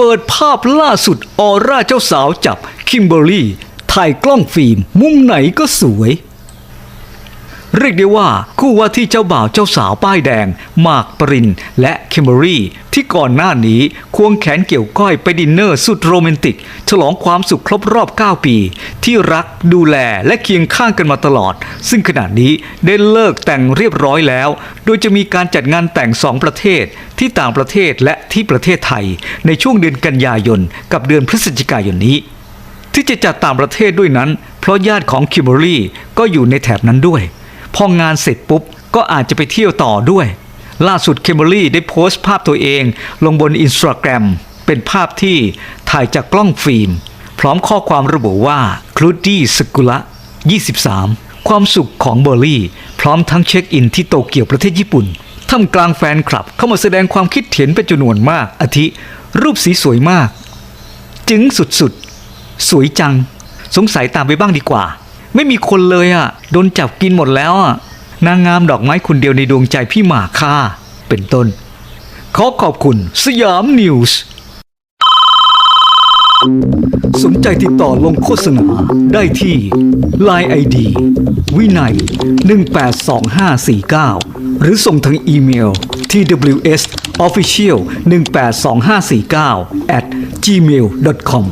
เปิดภาพล่าสุดออร่าเจ้าสาวจับคิมเบอร์รี่ ถ่ายกล้องฟิล์ม มุมไหนก็สวย เรียกได้ว่าคู่ว่าที่เจ้าบ่าวเจ้าสาวป้ายแดง มากปรินและเคมเบอรี่ที่ก่อนหน้านี้ควงแขนเกี่ยวก้อยไปดินเนอร์สุดโรแมนติก ฉลองความสุขครบรอบ 9 ปี ที่รักดูแลและเคียงข้างกันมาตลอด ซึ่งขณะนี้ได้เลิกแต่งเรียบร้อยแล้ว โดยจะมีการจัดงานแต่งสองประเทศ ที่ต่างประเทศและที่ประเทศไทย ในช่วงเดือนกันยายน กับเดือนพฤศจิกายนนี้ ที่จะจัดต่างประเทศด้วยนั้น เพราะญาติของคิมเบอรี่ก็อยู่ในแถบนั้นด้วย พองานเสร็จปุ๊บ ก็อาจจะไปเที่ยวต่อด้วย ล่าสุดเคมเบอรี่ได้โพสต์ภาพตัวเอง ลงบนอินสตาแกรมเป็นภาพที่ถ่ายจากกล้องฟิล์ม พร้อมข้อความระบุว่าคลูดี้สกุละ 23 ความสุขของเบอร์รี่ พร้อมทั้งเช็คอินที่โตเกียวประเทศญี่ปุ่นท่ามกลางแฟนคลับเข้ามาแสดงความคิดเห็นเป็นจำนวนมาก อาทิ รูปสีสวยมาก จึงสุดๆสวยจัง สงสัยตามไปบ้างดีกว่า ไม่มีคนเลยอะ โดนจับกินหมดแล้วอะ นางงามดอกไม้คนเดียวในดวงใจพี่หมาค่ะเป็นต้น ขอขอบคุณสยามนิวส์สนใจติดต่อลงโฆษณาได้ที่ Line ID วินัย 182549 หรือส่งทางอีเมล tws official 182549 at gmail.com